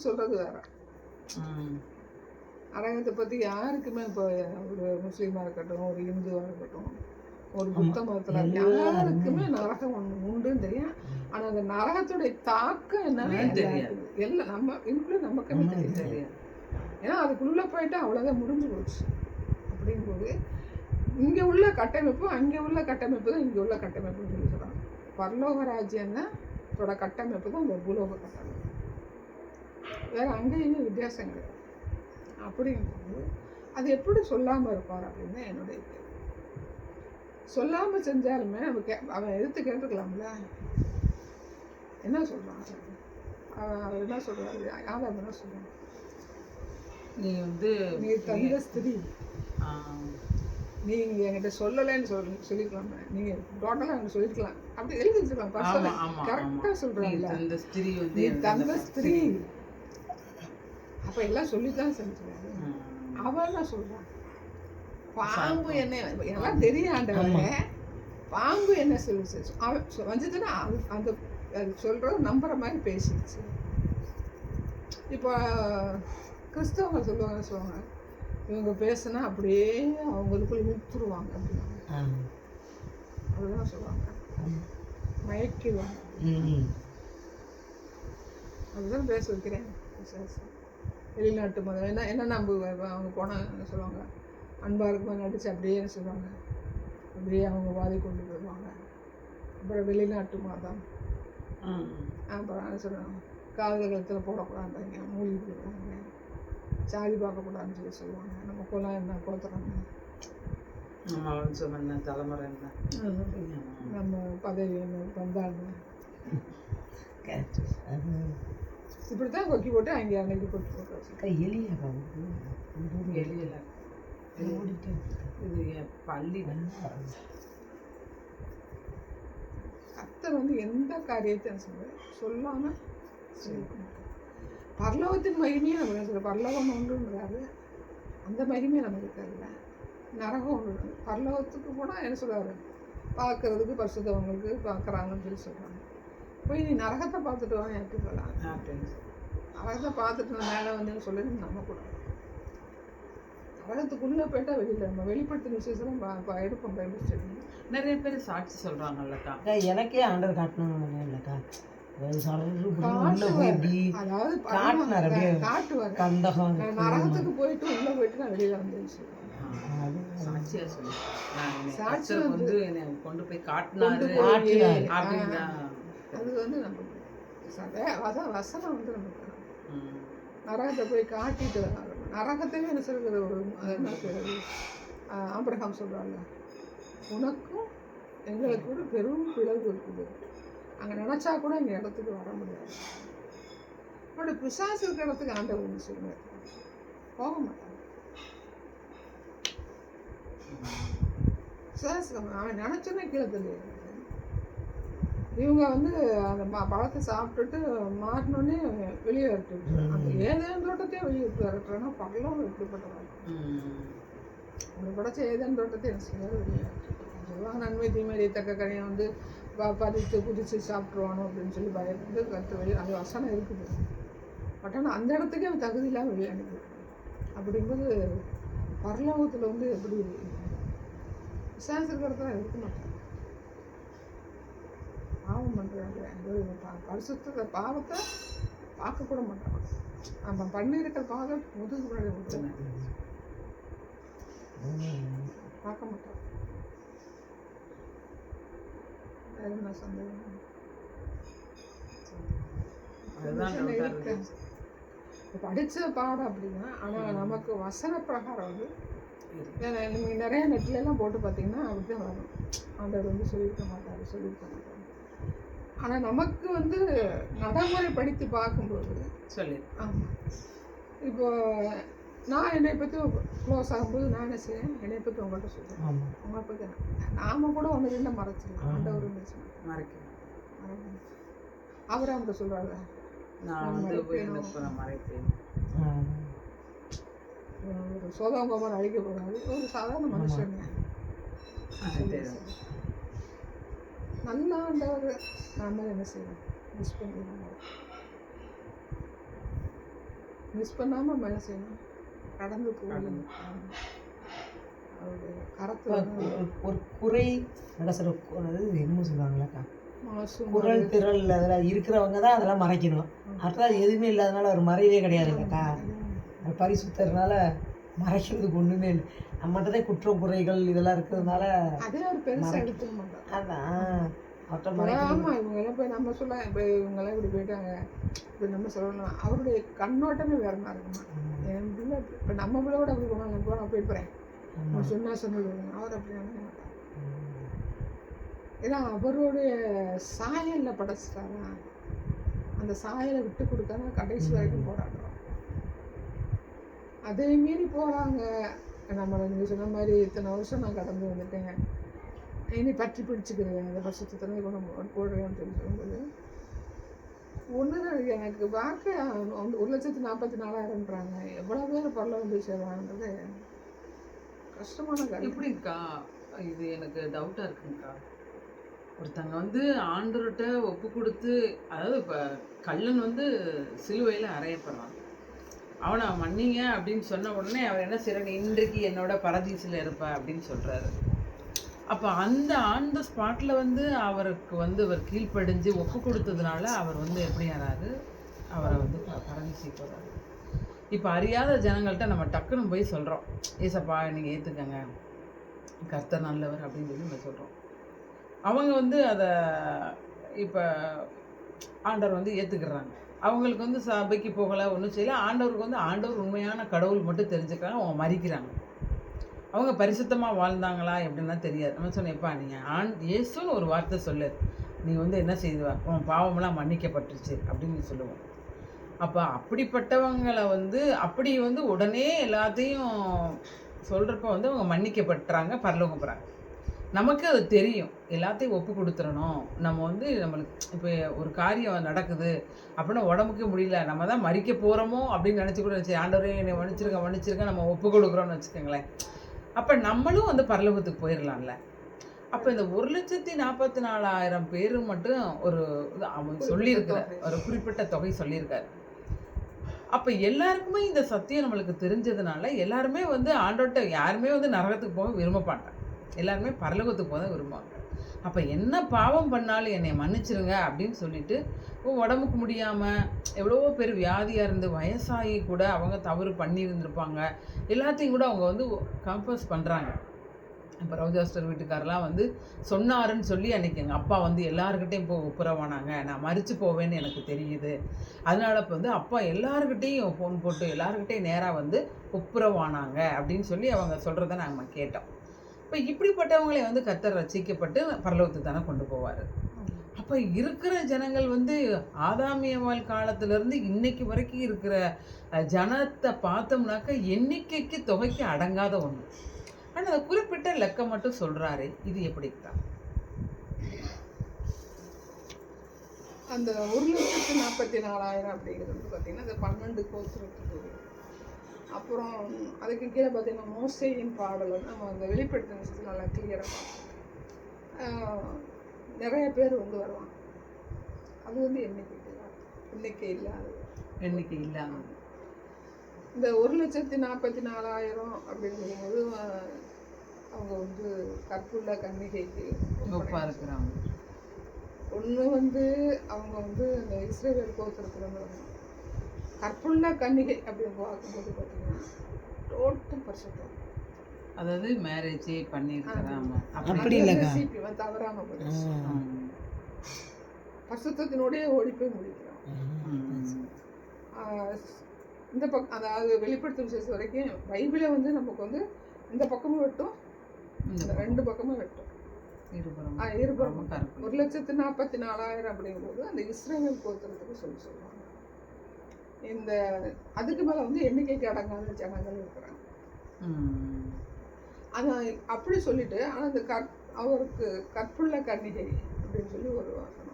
சொல்றது வேற. ம். நரகத்தை பத்தி யாருக்குமே இப்போ ஒரு முஸ்லீமா இருக்கட்டும் ஒரு இந்துவா இருக்கட்டும் ஒரு புத்த மதத்துல யாருக்குமே நரகம் ஒண்ணு உண்டுன்னு தெரியும் ஆனா அந்த நரகத்துடைய தாக்கம் என்னன்னு தெரியாது. எல்லாம் நம்ம இன்க்ளூட் நமக்குமே தெரியும் தெரியாது. ஏன்னா அதுக்குள்ள போயிட்டு அவ்வளவுதான் முடிஞ்சு போச்சு. அப்படிங்கும்போது இங்க உள்ள கட்டமைப்பு அங்க உள்ள கட்டமைப்பு தான் இங்க உள்ள கட்டமைப்புன்னு சொல்லி சொல்றாங்க. பரலோக ராஜ்யம் தான் அதோட கட்டமைப்பு தான் இந்த பூலோக கட்டமைப்பு. வேற அங்கேயும் வித்தியாசம் கிடையாது அப்படிங்கும்போது அது எப்படி சொல்லாம இருப்பார் அப்படின்னு என்னுடைய கேள்வி. சொல்லாம செஞ்சாலுமே அவன் கே அவன் எடுத்து கேட்டுக்கலாம்ல என்ன அவன் அவர் என்ன சொல்றாரு? யாதவ் என்ன சொல்றான்? நீ வந்து நீ தந்த ஸ்திரீ. ஆ, நீங்க என்கிட்ட சொல்லலைன்னு சொல்லி சொல்லிக்கலாமே நீங்க டோட்டலா எனக்கு சொல்லிருக்கலாம். அப்படி எழுதி வச்சிருக்கலாம். ஆமா பர்சனல் ஆமா. கரெக்டா ஆமா நீ சொல்றாங்கல்ல தந்த ஸ்திரீ வந்து தந்த ஸ்திரீ. அப்ப எல்லாம் சொல்லித்தான் செஞ்சுருவாரு ம். அவன் என்ன சொல்றான். பாம்பு என்ன எல்லாம் தெரியும் ஆண்டவரே. பாம்பு என்ன சொல்லுச்சு வந்ததுன்னா அது- அந்த அது சொல்றது நம்புற மாதிரி பேசிடுச்சு. இப்போ கிறிஸ்தவங்க சொல்லுவாங்க சொல்லுவாங்க. இவங்க பேசுனா அப்படியே அவங்களுக்குள்ள இழுத்துருவாங்க அப்படின்னு அதுதான் சொல்லுவாங்க. மயக்கிடுவாங்க. அதுதான் பேச வைக்கிறேன். விசேஷம். வெளிநாட்டு மதம். என்ன என்ன நம்புவாங்க அவங்க போனால் சொல்லுவாங்க? அன்பாக இருக்குமா நடிச்சு அப்படியே என்ன சொல்லுவாங்க? அப்படியே அவங்க வாதி கொண்டு போயிடுவாங்க அப்புறம் வெளிநாட்டு மதம். அப்புறம் என்ன சொல்லுவாங்க? காதல் கழுத்தில் போடக்கூடாதுங்க. மூழ்கி போயிடுவாங்க சாதி பார்க்கக்கூடாதுன்னு சொல்லி சொல்லுவாங்க. நம்ம குலம் என்ன கோத்திரம் நம்ம வம்சம் என்ன தலைமுறை என்ன? நம்ம பதவி என்ன பந்தாங்க இப்படி தான் கொக்கி போட்டு அங்கே அன்னைக்கு கொக்கி போட்டு வச்சு எலியில இது என் பள்ளி கர்த்தர் வந்து எந்த காரியத்தையும் சொல்ல சொல்லாம செய்ய பரலோகத்தின் மகிமையை நம்ம என்ன சொல்ற பரலோகம் ஒன்றுன்றாரு அந்த மகிமையை நமக்கு தெரியல நரகம் ஒன்று. பரலோகத்துக்கு போனால் என்ன சொல்றாரு பார்க்கறதுக்கு பரிசுத்தவங்களுக்கு பார்க்குறாங்கன்னு சொல்லி சொல்றாங்க. போய் நீ நரகத்தை பார்த்துட்டு வா எப்படி சொல்லலாம் நரகத்தை பார்த்துட்டு மேலே வந்து சொல்லி நம்ம கூட. நரகத்துக்குள்ளே போயிட்டா வெளியில் நம்ம வெளிப்படுத்தின விசேஷம் எடுப்போம் பைபிள் ஸ்டடி நிறைய பேர் சாட்சி சொல்றாங்கல்லக்கா. அக்கா, எனக்கே ஆண்டவர் காட்டணும் இல்லைக்கா. நரகத்துக்கு போயிட்டு உள்ள போயிட்டு நான் வெளியில அது சாட்சியா சொல்லி. சாட்சி வந்து- என்னை கொண்டு போய் காட்டினாரு. கொண்டு போய், காட்டினாரு. அப்படின்னா அது வந்து நம்ம சத அதான் வசனம் வந்து நமக்கு. நரகத்தை போய் காட்டிட்டு வரணும். நரகத்தையே என்ன சொல்கிற ஒரு என்ன சொல்றது? ஆஹ் ஆபிரகாம் சொல்றாங்க உனக்கும் எங்களுக்கு ஒரு பெரும் பிளவு இருக்குது. அங்கே நினச்சா கூட எங்கள் இடத்துக்கு வர முடியாது. அப்படி பிசாசு இருக்கிற இடத்துக்கு ஆண்டவர் சொல்லுவார் போக மாட்டாங்க பிசாசு அவன் நினச்சோன்னே கீழே தெரியாது இவங்க வந்து அந்த ப- பழத்தை சாப்பிட்டுட்டு மாறினோடனே வெளியே விரட்டி அந்த ஏதேன் தோட்டத்தையே வெளியே விரட்டுறேன்னா பகலும் எப்படிப்பட்டவங்க ம். அவங்க படைச்ச ஏதேன் தோட்டத்தை என்ன செய்யாது வெளியே. சொல்லுவாங்க நன்மை தீமை தக்க கனியை வந்து ப- பறித்து குதித்து சாப்பிட்ருவானோ அப்படின்னு சொல்லி பயந்து கற்று வெளியே அது வசனம் இருக்குது. பட் ஆனால் அந்த இடத்துக்கே அவன் தகுதி இல்லாமல் வெளியே அனுப்பி. அப்படிங்கும்போது பரலோகத்தில் வந்து எப்படி விசாரிச்சிருக்கிற இடத்துல இருக்க மாட்டாங்க. பாவம் பண்ணுறாங்க பரிசுத்த பாவத்தை பார்க்க கூட மாட்டாங்க நம்ம பண்ணியிருக்கிற பாவம் முதுகு முன்னாடி விட்டுருவாங்க பார்க்க என்ன சந்தேகம்? படிச்ச பாடம் அப்படின்னா ஆனா நமக்கு வசன பிரகாரம் வந்து இருக்கு. ஏன்னா நீங்க நிறைய நெட்ல எல்லாம் போட்டு பார்த்தீங்கன்னா அப்படிதான் வரும். ஆண்டவர் வந்து சொல்லியிருக்க மாட்டாரு சொல்லியிருக்க மாட்டாரு. ஆனா நமக்கு வந்து நடைமுறை படித்து பார்க்கும்போது சொல்லி. ஆமா. இப்போ நான் என்னை பற்றி க்ளோஸ் ஆகும்போது நான் என்ன செய்வேன்? என்னை பற்றி உங்கள்கிட்ட சொல்லுவேன் ஆமாம் உங்களை பற்றி நாம கூட ஒன்று ரெண்டு மறைச்சிடலாம் ஆண்டவர் மறைக்கிறேன் அவர் அவங்க சொல்றாரு நான் மறைப்பேன்? ஒரு அழிக்க போறாரு. ஒரு சாதாரண மனுஷன். ஆண்டவர் நாம என்ன செய்யணும்? மிஸ் பண்ணிடுவோம் மிஸ் பண்ணாமல் மேலே செய்யணும்? கடந்து போகணும். அவருடைய கரத்தை ஒரு- குறை என்ன சொல்ற அதாவது என்னமோ சொல்லுவாங்களாக்கா குரல் திரள் அதில் இருக்கிறவங்க தான் அதெல்லாம் மறைக்கணும். அடுத்தது எதுவுமே இல்லாதனால ஒரு மறைவே கிடையாதுல்லக்கா அது பரிசுத்தர்னால மறைக்கிறதுக்கு ஒன்றுமே இல்லை. நம்மகிட்ட தான் குற்றம் குறைகள் இதெல்லாம் இருக்கிறதுனால அதே ஒரு பெருசாக எடுத்துக்க மாட்டாங்க அதான். மற்ற மறைக்கிறது ஆமா இவங்க எல்லாம் போய் நம்ம சொல்ல இப்போ இவங்கெல்லாம் இப்படி போயிட்டாங்க. இப்படி நம்ம சொல்லணும் அவருடைய கண்ணோட்டமே வேற மாதிரி இருக்குமா? என் பிள்ளை இப்போ நம்ம பிள்ளை கூட அப்படி போனாங்க இப்போ நான் போய் போகிறேன் ஆமா. சொன்னா சொன்னது அவர் அப்படி நினைக்க மாட்டார். ஏன்னா அவருடைய சாயல்ல படைச்சிட்டாரா? அந்த சாயலை விட்டு கொடுக்காம கடைசி வரைக்கும் போராடுறோம். அதே மீறி போறாங்க. நம்ம நீங்கள் சொன்ன மாதிரி இத்தனை வருஷம் நான் கடந்து வந்துட்டேன் இனி பற்றி பிடிச்சிக்கிறேன். அந்த வருஷத்தை திறமை கொண்டு போடுறேன்னு சொல்லி சொல்லும்போது. ஒன்று எனக்கு வாக்கு வந்து ஒரு லட்சத்து நாற்பத்தி நாலாயிரம்ன்றாங்க. எவ்வளோ பேர் பல்ல வந்து சேருவாங்கன்றது கஷ்டமான காரியம். எப்படி இருக்கா? இது எனக்கு டவுட்டாக இருக்குங்கக்கா. ஒருத்தங்க வந்து ஆண்டர்கிட்ட ஒப்பு கொடுத்து அதாவது இப்போ கல்லன் வந்து சிலுவையில் அறையப்படுறான். அவனை மன்னிங்க அப்படின்னு சொன்ன உடனே அவர் என்ன செய்யறாரு இன்றைக்கு என்னோட பரதீசில் இருப்ப அப்படின்னு சொல்கிறாரு அப்போ அந்த ஆன் த ஸ்பாட்டில் வந்து அவருக்கு வந்து அவர் கீழ்ப்படிஞ்சு ஒப்பு கொடுத்ததுனால அவர் வந்து எப்படி ஆறாரு அவரை வந்து ப- பரதீசி போகிறாரு இப்போ அறியாத ஜனங்கள்கிட்ட நம்ம டக்குன்னு போய் சொல்கிறோம் ஏசப்பா நீங்கள் ஏற்றுக்கங்க கர்த்தர் நல்லவர் அப்படின்னு சொல்லி நம்ம சொல்கிறோம் அவங்க வந்து அதை இப்போ ஆண்டவர் வந்து ஏற்றுக்கிறாங்க அவங்களுக்கு வந்து சபைக்கு போகலை ஒன்றும் செய்யல. ஆண்டவருக்கு வந்து ஆண்டவர் உண்மையான கடவுள் மட்டும் தெரிஞ்சுக்கிறாங்க அவங்க மறிக்கிறாங்க. அவங்க பரிசுத்தமாக வாழ்ந்தாங்களா எப்படின்னா தெரியாது. நம்ம சொன்னேன்ப்பா நீங்கள் ஆண் இயேசுன்னு ஒரு வார்த்தை சொல்லு. நீ வந்து என்ன செய்துவா உன் பாவமெல்லாம் மன்னிக்கப்பட்டுருச்சு அப்படின்னு சொல்லுவோம். அப்போ அப்படிப்பட்டவங்களை வந்து அப்படி வந்து உடனே எல்லாத்தையும் சொல்கிறப்ப வந்து அவங்க மன்னிக்கப்பட்டுறாங்க பரலோகப்படுறாங்க நமக்கு அது தெரியும். எல்லாத்தையும் ஒப்பு கொடுத்துடணும் நம்ம வந்து நம்மளுக்கு இப்போ ஒரு காரியம் நடக்குது அப்படின்னா உடம்புக்கு முடியல. நம்ம தான் மறிக்க போகிறோமோ அப்படின்னு நினச்சி கூட சரி ஆண்டவரே என்னை மன்னிச்சிருக்க மன்னிச்சிருக்க நம்ம ஒப்பு கொடுக்குறோம்னு வச்சுக்கோங்களேன். அப்போ நம்மளும் வந்து பரலோகத்துக்கு போயிடலாம்ல அப்போ இந்த ஒரு லட்சத்தி நாற்பத்தி நாலாயிரம் பேர் மட்டும் ஒரு இது அவன் சொல்லியிருக்கிற ஒரு குறிப்பிட்ட தொகை சொல்லியிருக்காரு. அப்போ எல்லாருக்குமே இந்த சத்தியம் நம்மளுக்கு தெரிஞ்சதுனால எல்லாருமே வந்து ஆண்டோட்ட யாருமே வந்து நரகத்துக்கு போக விரும்ப மாட்டாங்க எல்லாருமே பரலோகத்துக்கு போக தான் விரும்புவாங்க. அப்போ என்ன பாவம் பண்ணாலும் என்னை மன்னிச்சிருங்க அப்படின்னு சொல்லிட்டு உடம்புக்கு முடியாமல் எவ்வளவோ பேர் வியாதியாக இருந்து வயசாகி கூட அவங்க தவறு பண்ணியிருந்திருப்பாங்க எல்லாத்தையும் கூட அவங்க வந்து கம்பஸ் பண்ணுறாங்க இப்போ ரோஜாஸ்டர் வீட்டுக்காரெலாம் வந்து சொன்னாருன்னு சொல்லி அன்றைக்கி எங்கள் அப்பா வந்து எல்லாருக்கிட்டையும் போய் ஒப்புரவானாங்க. நான் மறித்து போவேன்னு எனக்கு தெரியுது. அதனால இப்போ வந்து அப்பா எல்லாருக்கிட்டேயும் ஃபோன் போட்டு எல்லாருக்கிட்டையும் நேராக வந்து ஒப்புரவானாங்க அப்படின்னு சொல்லி அவங்க சொல்கிறத நாங்கள் கேட்டோம். இப்போ இப்படிப்பட்டவங்களை வந்து கத்தர் ரசிக்கப்பட்டு பரலோகத்துக்கு தானே கொண்டு போவார். அப்போ இருக்கிற ஜனங்கள் வந்து ஆதாமியவாள் காலத்திலேருந்து இன்னைக்கு வரைக்கும் இருக்கிற ஜனத்தை பார்த்தோம்னாக்க எண்ணிக்கைக்கு தொகைக்கு அடங்காத ஒன்று ஆனால் அந்த குறிப்பிட்ட லெக்க மட்டும் சொல்கிறாரு இது எப்படி தான் அந்த ஒரு லட்சத்து நாற்பத்தி நாலாயிரம் அப்படிங்கிறது வந்து பார்த்தீங்கன்னா அந்த பன்னெண்டு கோத்திரத்துக்கு அப்புறம் அதுக்கு கீழே பார்த்தீங்கன்னா மோசையின் பாடல் வந்து நம்ம அந்த வெளிப்படுத்தின விஷயத்தில் நல்லா கிளியராக நிறைய பேர் வந்து வருவாங்க. அது வந்து எண்ணிக்கை எண்ணிக்கை இல்லாதது. எண்ணிக்கை இல்லாமல் இந்த ஒரு லட்சத்தி நாற்பத்தி நாலாயிரம் அஹ், அவங்க வந்து கற்புள்ள கன்னிகைக்கு இருக்கிறாங்க ஒன்று வந்து அவங்க வந்து இந்த இஸ்ரேல் கோத்திரத்துல வரணும் கற்புள்ள கன்னிகை அப்படின்னு பார்க்கும்போது பார்த்தீங்கன்னா டோட்டல் பர்சன்ட் அதாவது மேரேஜே பண்ணியிருக்கிறாங்க அப்படி இல்லைக்கா. தவறாம போயிடுச்சு ஆ. பரிசுத்தத்தினோடய ஓடி போய் முடிக்கிறோம் இந்த பக்கம் அதாவது வெளிப்படுத்தும் விசேஷம் வரைக்கும் பைபிளை வந்து நமக்கு வந்து இந்த பக்கமும் வெட்டும் இந்த ரெண்டு பக்கமும் வெட்டும். இருபுறம் இருபுறம். ஒரு லட்சத்து நாற்பத்தி நாலாயிரம் அப்படிங்கும்போது அந்த இஸ்ரேல் கோத்திரத்துக்கு சொல்லி சொல்லுவாங்க. இந்த அதுக்கு மேலே வந்து எண்ணிக்கைக்கு அடங்காத ஜனங்கள் இருக்கிறாங்க. ஆனால் அப்படி சொல்லிட்டு ஆனால் அந்த கற் அவருக்கு கற்புள்ள கன்னிகை அப்படின்னு சொல்லி ஒரு வசனம்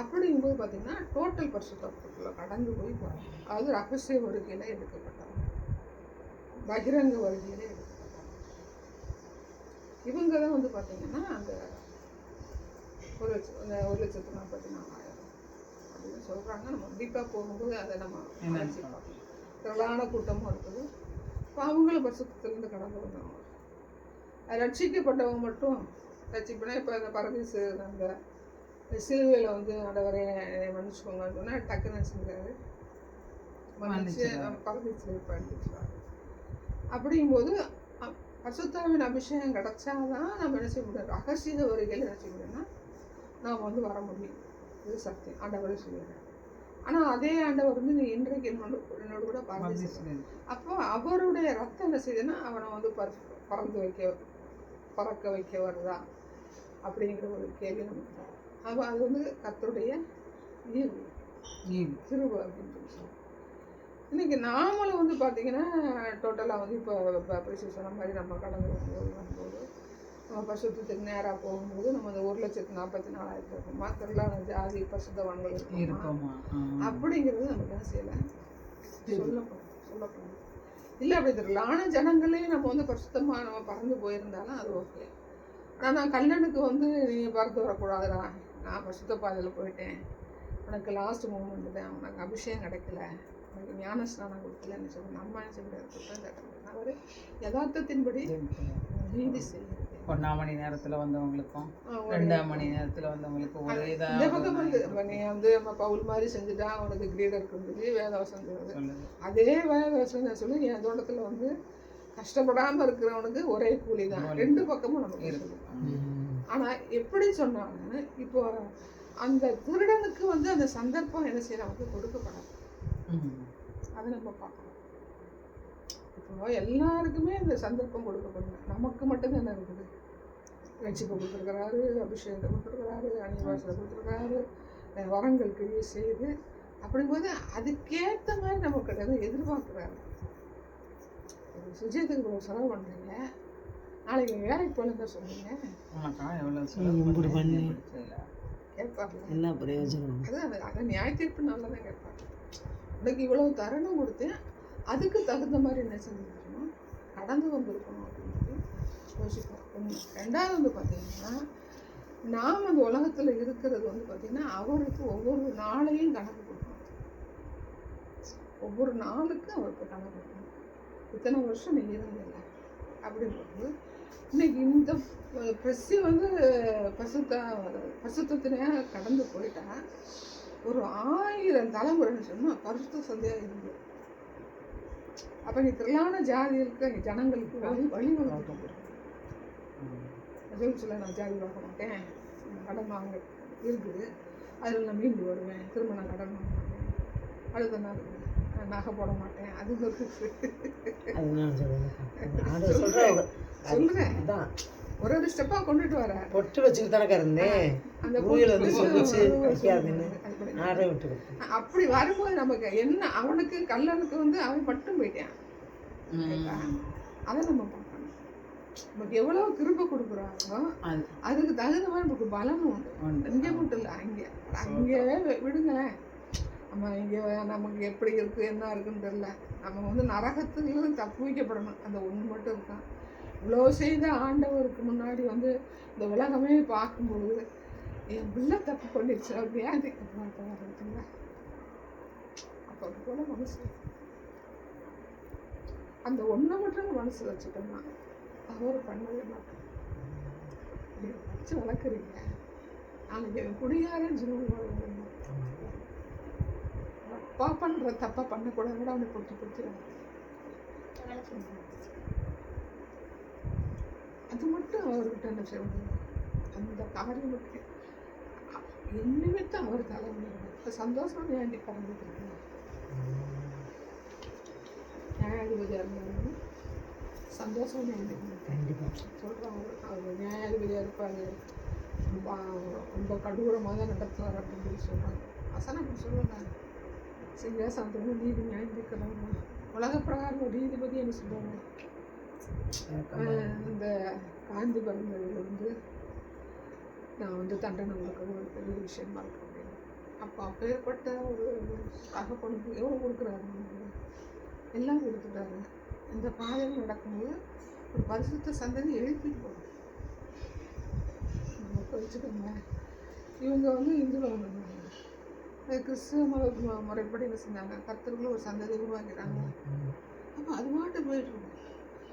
அப்படிங்கும்போது பார்த்தீங்கன்னா டோட்டல் பரிசுத்தத்துக்குள்ள கடந்து போய் போகிறாங்க அதாவது ரகசிய வருகையில் எடுக்கப்பட்டாங்க பகிரங்க வருகையில் எடுக்கப்பட்டாங்க இவங்க தான் வந்து பார்த்தீங்கன்னா அந்த ஒரு லட்சம் ஒரு லட்சத்து நாற்பத்தி நாலாயிரம். அப்படின்னு சொல்கிறாங்க நம்ம டீப்பாக போகும்போது அதை நம்ம திரளான கூட்டமும் இருக்குது. இப்போ அவங்களும் பரிசுத்திலிருந்து கடந்து வந்தவங்க அது ரட்சிக்கப்பட்டவங்க மட்டும் ரட்சிப்புனா இப்போ இந்த பரதீசு அந்த சிலுவையில் வந்து ஆண்டவரே என்னை மன்னிச்சுக்கோங்கன்னு சொன்னால் டக்குன்னு செஞ்சாரு மன்னிச்சு. பரதீசில் பண்ணிச்சுறாரு அப்படிங்கும்போது பரிசுத்தாவின் அபிஷேகம் கிடைச்சாதான் நம்ம என்ன செய்ய முடியும்? ரகசிய வருகையில் என்ன செய்ய முடியும்னா நாம் வந்து வர முடியும். இது சத்தியம் ஆண்டவரே சொல்லுறேன் ஆனால் அதே ஆண்டவர் வந்து நீ இன்றைக்கு என்னோட என்னோட கூட பரதீசு அப்போ அவருடைய ரத்தம் என்ன செய்யுதுன்னா அவனை வந்து பற பறந்து வைக்க பறக்க வைக்க வருதா அப்படிங்கிற ஒரு கேள்வி நமக்கு. அப்போ அது வந்து கர்த்தருடைய ஈவு கிருபை அப்படின்னு சொல்லி இன்னைக்கு நாமளும் வந்து பார்த்தீங்கன்னா டோட்டலாக வந்து இப்போ சொன்ன மாதிரி நம்ம கடந்து வரும்போது வரும்போது பசுத்தத்துக்கு நேராக போகும்போது நம்ம அந்த ஒரு லட்சத்து நாற்பத்தி நாலாயிரத்து இருக்குமா திருவிழா ஜாதி பசுத்தவான்கள் இருக்குமா? அப்படிங்கிறது நமக்கு என்ன செய்யலை? சொல்லப்படும் சொல்லப்படும். இல்லை அப்படி தெரியல. ஆனால் ஜனங்களே நம்ம வந்து பரிசுத்தமாக நம்ம பறந்து போயிருந்தாலும் அது ஓகே ஆனால் நான் கல்லனுக்கு வந்து நீங்கள் பறந்து வரக்கூடாதுடா. நான் பரிசுத்த பாதையில் போயிட்டேன். உனக்கு லாஸ்ட் மூமெண்ட் தான் உனக்கு அபிஷேகம் கிடைக்கல. உனக்கு ஞான ஸ்நானம் கொடுக்கலன்னு சொல்லி நம்ம என்ன செய்ய முடியாது அவர் யதார்த்தத்தின்படி நீதி செய்கிறது ஒன்றாம் மணி நேரத்துல வந்தவங்களுக்கும் ரெண்டாம் மணி நேரத்துல வந்தவங்களுக்கும் ஒரே இந்த இதாக பக்கம் வந்து இப்ப நீ வந்து நம்ம பவுல் மாதிரி செஞ்சுட்டா உனக்கு கிரீடர் இருக்குது வேதவசம் சொல்லுது. அதே வேதவசம் சொல்லி என் தோட்டத்தில் வந்து கஷ்டப்படாம இருக்கிறவனுக்கு ஒரே கூலி தான். ரெண்டு பக்கமும் நமக்கு இருக்கு. இருக்குது. ஆனா எப்படி சொன்னாங்க இப்போ அந்த திருடனுக்கு வந்து அந்த சந்தர்ப்பம் என்ன செய்ய நமக்கு கொடுக்கப்படாது. அதை நம்ம பார்க்கணும். இப்போ எல்லாருக்குமே அந்த சந்தர்ப்பம் கொடுக்கப்படல நமக்கு மட்டும்தானே இருக்குது. ரட்சிப்பை கொடுத்துருக்கிறாரு அபிஷேகத்தை கொடுத்துருக்கிறாரு அணிவாசலை கொடுத்துருக்கிறாரு வரங்கள் கிரியை செய்யுது அப்படிங்கும்போது அதுக்கேற்ற மாதிரி நம்ம கிடையாது எதிர்பார்க்குறாரு. சுஜயத்துக்கு ஒரு செலவு பண்ணுறீங்க நாளைக்கு வேலைக்கு போகலன்னு தான் சொன்னீங்க. கேட்பார்ல என்ன பிரயோஜனம்? அது அது நியாய தீர்ப்பு நல்லா தான் கேட்பாங்க. உனக்கு இவ்வளவு தருணம் கொடுத்தேன் அதுக்கு தகுந்த மாதிரி என்ன செஞ்சுருக்கணும் கடந்து வந்திருக்கணும். ஒன்று ரெண்டாவது வந்து பார்த்தீங்கன்னா நாம் அந்த உலகத்தில் இருக்கிறது வந்து பார்த்தீங்கன்னா அவருக்கு ஒவ்வொரு நாளையும் கணக்கு கொடுக்கணும். ஒவ்வொரு நாளுக்கும் அவருக்கு கணக்கு கொடுக்கணும். இத்தனை வருஷம் நீ இருந்தில்ல. அப்படிங்கும்போது இன்னைக்கு இந்த ப்ரெஸ்ஸு வந்து பசுத்த பசுத்தத்தினே கடந்து போயிட்டா ஒரு ஆயிரம் தலைமுறைன்னு சொன்னால் பரிசுத்த சந்தையாக இருந்து. அப்போ நீ திரளான ஜாதிகளுக்கு நீ ஜனங்களுக்கு வழி வழிவகுத்து சொல்ல நான் ஜாதி பார்க்க மாட்டேன். கடன் வாங்க இருக்குது. அதில் நான் மீண்டு வருவேன். திரும்ப நான் கடன் வாங்க மாட்டேன். அடுத்த நாள் நகை போட மாட்டேன். அது சொல்றேன். அதான். ஒரு ஒரு ஸ்டெப்பாக கொண்டுட்டு வர. பொட்டு வச்சுக்கிட்டு தானே இருந்தேன் அந்த வந்து சொல்லிச்சு அப்படி. விட்டு வரும்போது நமக்கு என்ன? அவனுக்கு கல்லனுக்கு வந்து அவன் மட்டும் போயிட்டான். அதை நம்ம நமக்கு எவ்வளவு கிருபை கொடுக்குறாங்களோ அது. அதுக்கு தகுந்த மாதிரி நமக்கு பலனும் உண்டு. இங்கே மட்டும் இல்லை அங்கே. அங்கே விடுங்களேன். நம்ம இங்கே நமக்கு எப்படி இருக்கு என்ன இருக்குன்னு தெரியல. நம்ம வந்து நரகத்துலேருந்து தப்பு வைக்கப்படணும் அந்த ஒன்று மட்டும் இருக்கான். இவ்வளோ செய்த ஆண்டவருக்கு முன்னாடி வந்து இந்த உலகமே பார்க்கும்போது என் பிள்ளை தப்பு பண்ணிடுச்சு அப்படியா பார்த்தீங்களா அப்போ அது போல மனசு. அந்த ஒன்றை மட்டும் மனசு வச்சுட்டோம்னா அவர் பண்ணவே மாட்டோம் நீங்கள் வச்சு வளர்க்குறீங்க. நாளைக்கு குடியாரன்னு சொல்லுவாங்க அப்பா பண்ணுற தப்பா பண்ணக்கூடாது அவனை பொட்டி பொத்திடுவாங்க அது மட்டும் அவர்கிட்ட என்ன செய்வது அந்த காரியம் மட்டும். என் நிமித்தம் அவர் தலைவர் சந்தோஷம் ஏண்டி பறந்துட்டு இருக்கேன் நியாயாதிபதியாக இருந்தாலும் சந்தோஷம் கண்டிப்பாக சொல்கிறாங்க அவர் நியாயாதிபதியாக இருப்பார். ரொம்ப ரொம்ப கடூரமாக தான் நடத்துவார் அப்படின்னு சொல்லி சொல்கிறாங்க அசனா அப்படி சொல்லுவாங்க. சிங்காசனத்துக்கு நீதி நியாயம் தீர்க்கிறவங்க உலக பிரகாரம் ஒரு நீதிபதி என்ன சொல்லுவாங்க இந்த காந்தி பிறந்ததுலேருந்து நான் வந்து தண்டனை கொடுக்கறது ஒரு பெரிய விஷயமா இருக்கு அப்படின்னு. அப்போ அப்பேற்பட்ட ஒரு தகப்பனுக்கு எவ்வளோ கொடுக்குறாரு? எல்லாம் கொடுத்துட்டாரு. இந்த பாதையில் நடக்கும்போது ஒரு பரிசுத்த சந்ததி எழுப்பிட்டு போகணும் நம்ம வச்சுக்கோங்க. இவங்க வந்து இந்துல வந்து அது கிறிஸ்துவ மத முறைப்படி என்ன செஞ்சாங்க கத்தர்களும் ஒரு சந்ததி உருவாக்கிறாங்க. அப்போ அது மாட்டு போயிட்டு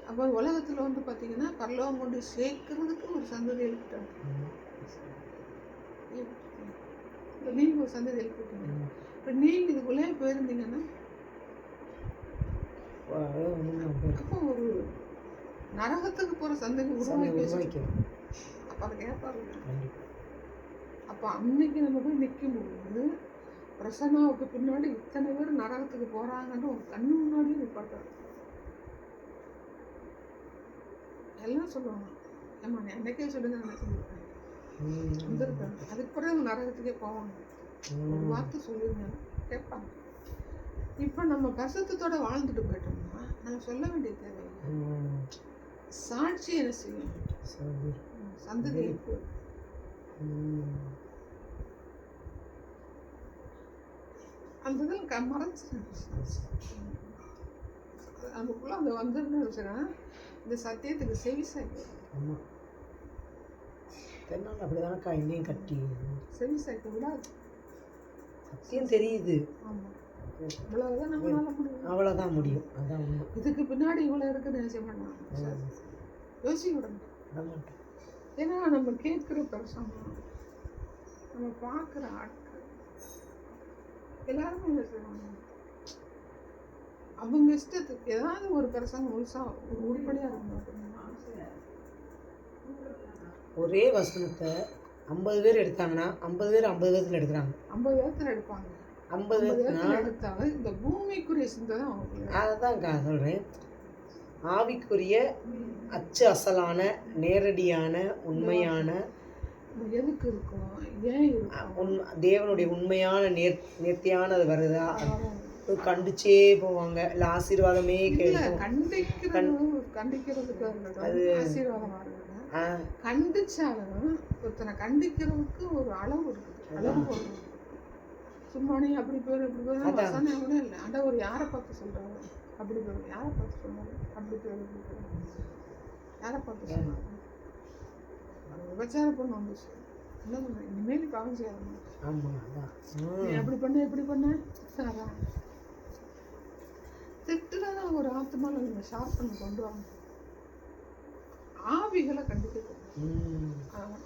அப்போ உலகத்தில் வந்து பார்த்தீங்கன்னா பரலோகம் கொண்டு சேர்க்கறதுக்கு ஒரு சந்ததி எழுப்பிட்டாங்க. இப்போ நீங்கள் ஒரு சந்ததி எழுப்பிட்டீங்க. இப்போ நீங்கள் இதுக்குள்ளே போயிருந்தீங்கன்னா அவ்வளோ ஒன்றும் போயிடும் அப்போ ஒரு நரகத்துக்கு போகிற சந்ததி உருவாக்கி உருவாக்கிறோம் அப்போ அதை கேட்பாரு கண்டிப்பாக அப்போ அன்னைக்கு நம்ம போய் நிற்கும்போது பிரசன்னாவுக்கு பின்னாடி இத்தனை பேர் நரகத்துக்கு போகிறாங்கன்னு ஒரு கண்ணு முன்னாடியே நிப்பாட்டாரு எல்லாம் சொல்லுவாங்க. ஏம்மா நீ அன்னைக்கே சொல்லுங்க நான் சொல்லியிருக்கேன். வந்திருக்காங்க அதுக்கு பிறகு நரகத்துக்கே போவாங்க ஒரு. வார்த்தை சொல்லிருங்க கேட்பாங்க. இப்போ நம்ம கசத்தத்தோட வாழ்ந்துட்டு போயிட்டோம்னா நம்ம சொல்ல வேண்டிய தேவையில்லை. சாட்சி என்ன செய்யும்? சந்ததி. அந்த இதில் க மறைச்சிருங்க நமக்குள்ள அந்த வந்துருன்னு வச்சுன்னா இந்த சத்தியத்துக்கு செவி சாய்க்கும். தென்னால அப்படி தானக்கா என்னையும் கட்டி. செவி சாய்க்க விடாது சத்தியம் தெரியுது. ஆமாம் இவ்வளவுதான் நம்மளால முடியும். அவ்வளோதான் முடியும். அதான் இதுக்கு பின்னாடி இவ்வளோ இருக்குன்னு யோசிக்க விடணும் விட மாட்டேன் ஏன்னா நம்ம கேட்குற பிரசங்கம் நம்ம பார்க்குற ஆட்கள் எல்லாருமே என்ன செய்வாங்க. அவங்க இஷ்டத்துக்கு ஏதாவது ஒரு பிரசங்கம் முழுசா ஒரு உருப்படியாக அப்படின்னா ஒரே வசனத்தை ஐம்பது பேர் எடுத்தாங்கன்னா ஐம்பது பேர் ஐம்பது விதத்தில் எடுக்கிறாங்க. ஐம்பது பேர்த்துல எடுப்பாங்க. ஐம்பது எடுத்தாலும் இந்த பூமிக்குரிய சிந்தை தான் அதை சொல்கிறேன் ஆவிக்குரிய அச்சு அசலான நேரடியான உண்மையான எதுக்கு இருக்கோம்? ஏன் உண் தேவனுடைய உண்மையான நேர் நேர்த்தியானது வருதா? கண்டிச்சே போவாங்க. இல்லை ஆசீர்வாதமே கண்டிக்கிறதுக்கு கண்டிச்சாலும் ஒருத்தனை கண்டிக்கிறதுக்கு ஒரு அளவு இருக்குது. அளவு சும்மா நீ அப்படி பேர் இப்படி அதான். வசனம் கூட இல்லை. ஆண்டவர் யாரை பார்த்து சொல்றாரு? அப்படி பேர். யாரை பார்த்து சொன்னாரு? அப்படி பேர் இப்படி பேர். யாரை பார்த்து சொன்னாரு? அது விபச்சார பொண்ணு வந்துச்சு. என்ன சொன்ன இனிமேல் ஆமாம் அதான். நீ. அப்படி பண்ண இப்படி பண்ண. அதான். திட்டுல தான் ஒரு ஆத்மால நீங்க ஷார்ப் பண்ணி கொண்டு வாங்க. ஆவிகளை கண்டிக்கிறது.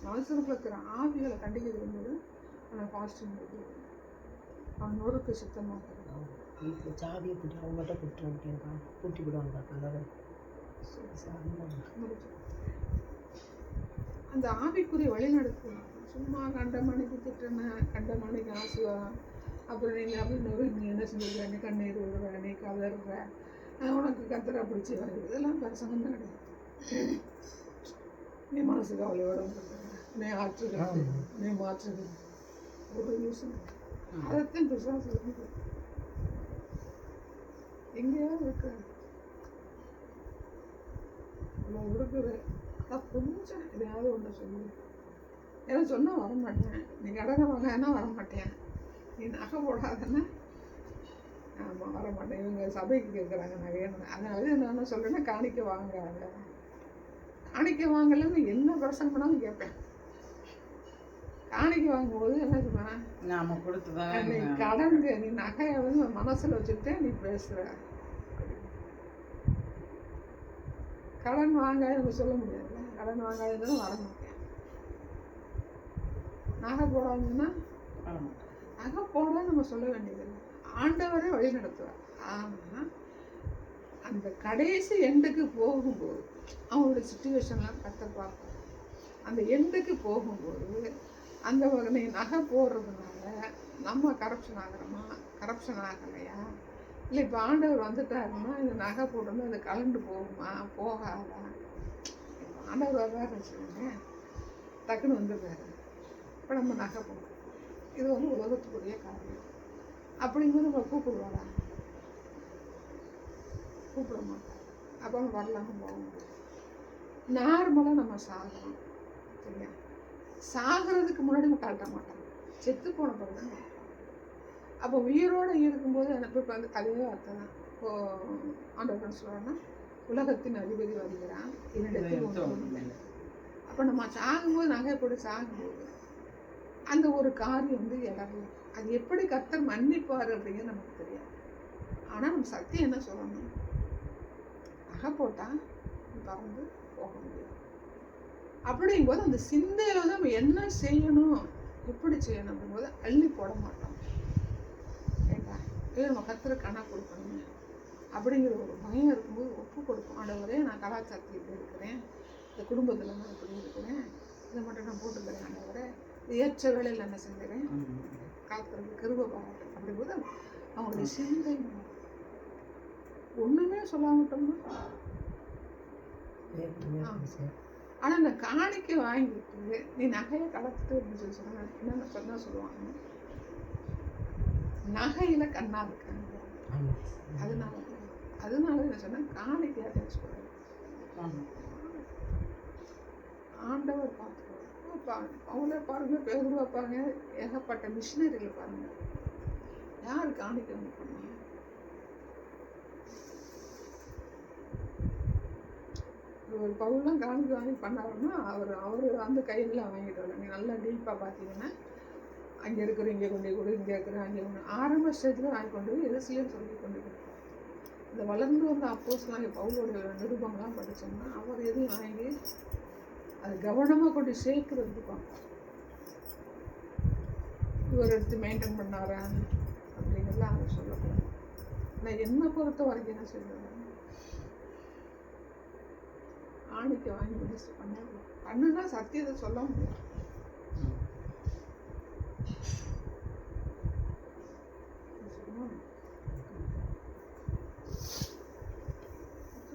மனசுக்குள்ள இருக்கிற ஆவிகளை கண்டிக்கிறது வந்து ஃபாஸ்டிங் நொறுக்கு சுத்தமாக வீட்டில் சாவியை பூட்டி அவங்ககிட்ட கூப்பிட்டு வந்துட்டேன்க்கா பூட்டி விடுவாங்க கதவை சாவி தான். அந்த ஆவிக்குரிய வழிநடத்து சும்மா கண்ட மணிக்கு திட்டுன கண்ட மணிக்கு ஆசுவாதம் அப்புறம் நீங்கள் அப்படின்னு நீ என்ன செஞ்சிருக்க நீ கண்ணீர் விடுற நீ கதறுற உனக்கு கத்திர பிடிச்சி வருது இதெல்லாம் பிரசங்கம் கிடையாது. நீ மனசு கவலையோட நீ ஆற்றுகிறது நீ மாற்றுகிறது ஒரு யூஸ் அதைத்தான் பிசாசு சொல்லுது எங்கேயாவது இருக்கு. நான் இருக்குது ஆனால் கொஞ்சம் எதையாவது ஒன்று சொல்லு. ஏன்னா சொன்னால் வர மாட்டேன். நீ வாங்கன்னா வர மாட்டேன். நீ நகை போடாதன்னா ஆமாம் வரமாட்டேன் இவங்க சபைக்கு கேட்குறாங்க நகையை அதனால நான் என்ன சொல்கிறேன்னா காணிக்க வாங்காத காணிக்க வாங்கலைன்னு என்ன பிரசங்க பண்ணாலும் கேட்பேன். காணிக்க வாங்கும்போது என்ன சொல்லுவேன் நாம கொடுத்துதான் நீ கடனுக்கு நீ நகையை வந்து மனசுல வச்சுக்கிட்டே நீ பேசுற. கடன் வாங்காதுன்னு சொல்ல முடியாதுல்ல கடன் வாங்காதுன்னு வர மாட்டேன். நகை போடாதுன்னா நகை போட நம்ம சொல்ல வேண்டியதில்லை. ஆண்டவரே வழி நடத்துவார். ஆனால் அந்த கடைசி எண்டுக்கு போகும்போது அவங்களோட சுச்சுவேஷன்லாம் கத்த பார்ப்போம். அந்த எண்டுக்கு போகும்போது அந்த ஒரு நீ நகை போடுறதுனால நம்ம கரப்ஷன் ஆகிறோமா? கரப்ஷன் ஆகலையா? இல்லை இப்போ ஆண்டவர் வந்துட்டாருன்னா இந்த நகை போடுறது அது கலண்டு போகுமா? போகாதா? இப்போ ஆண்டவர் வர்றாரு வச்சுக்கோங்க டக்குன்னு வந்துடுறாரு. இப்போ நம்ம நகை போடுறோம். இது வந்து உலகத்துக்குரிய காரியம். அப்படிங்கும்போது நம்ம கூப்பிடுவாரா? கூப்பிட மாட்டோம் அப்போ நம்ம வரலாம போக முடியாது. நார்மலாக நம்ம சாகிறோம் சரியா? சாகிறதுக்கு முன்னாடி கழட்ட மாட்டோம். செத்து போன பிறகு. தான். அப்போ உயிரோடு இருக்கும்போது எனக்கு இப்போ வந்து அதே வார்த்தை தான் இப்போ ஆண்டவர் சொல்கிறோன்னா உலகத்தின் அதிபதி வருகிறான் என்னிடத்தில். அப்போ நம்ம சாகும்போது நகை போட்டு சாகும்போது அந்த ஒரு காரியம் வந்து இழறல அது எப்படி கர்த்தர் மன்னிப்பார் அப்படிங்கிறது நமக்கு தெரியாது. ஆனால் நம்ம சத்தியம் என்ன சொல்லணும்? நகை போட்டா பறந்து போக முடியாது. அப்படிங்கும்போது அந்த சிந்தையில வந்து நம்ம என்ன செய்யணும் எப்படி செய்யணும் அப்படிங்கும்போது அள்ளி போட மாட்டோம். ஏண்டா இது நம்ம கத்துற கணக்கு கொடுக்கணுமே. அப்படிங்கிற ஒரு பயம் இருக்கும்போது ஒப்பு கொடுப்போம். ஆண்டவரே நான் கலாச்சாரத்தில் இப்படி இருக்கிறேன். இந்த குடும்பத்தில் நான் இப்படி இருக்கிறேன். இதை மட்டும் நான் போட்டுக்கிறேன் ஆண்டவரே. ஏற்ற வேலையில் என்ன செஞ்சுறேன் காத்துறது கிருப பாராட்டு அப்படிங்கும்போது அவங்களுடைய சிந்தை மாறும். ஒண்ணுமே சொல்லாமட்டோம்னா ஆனா இந்த காணிக்கை வாங்கிட்டு நீ நகையை கலத்துட்டு அப்படின்னு சொல்லி சொன்னா என்ன சொன்னா சொல்லுவாங்க? நகையில கண்ணா இருக்காங்க. அதனால அதனால என்ன சொன்னா காணிக்கையா வச்சுக்கூடாது ஆண்டவர் பார்த்துக்குவார். அவங்கள பாருங்க பேர் வைப்பாங்க. ஏகப்பட்ட மிஷினரிகள் பாருங்க. யார் காணிக்கை வந்து பண்ணாங்க ஒரு பவுலாம் காணிக்கை வாங்கி பண்ணாருன்னா அவர் அவர் அந்த கையில் வாங்கிட்டு வரல நீங்கள் நல்லா டீப்பாக பார்த்தீங்கன்னா அங்கே இருக்கிற இங்கே கொண்டு கொடு இங்கே இருக்கிற அங்கே கொண்டு ஆரம்ப ஸ்டேஜில் வாங்கி கொண்டு போய் எரிசிலையும் சொல்லி கொண்டு போய் இந்த வளர்ந்து வந்த அப்போஸ்லாம் பவுலோடைய பவுலோட நிருபங்கள்லாம் படித்தோம்னா அவர் எதுவும் வாங்கி அது கவனமாக கொண்டு சேர்க்கறதுக்கு பார்ப்பார். இவர் எடுத்து மெயின்டைன் பண்ணாரா அப்படிங்கிறதுலாம் அவர் சொல்லக்கூடாது. நான் என்னை பொறுத்த வரைக்கும் என்ன சொல்லுவேன் ஆணுக்கு வாங்கி மினிஸ்டர் பண்ணாங்க பண்ணுனா சத்தியத்தை சொல்ல முடியாது. சும்மா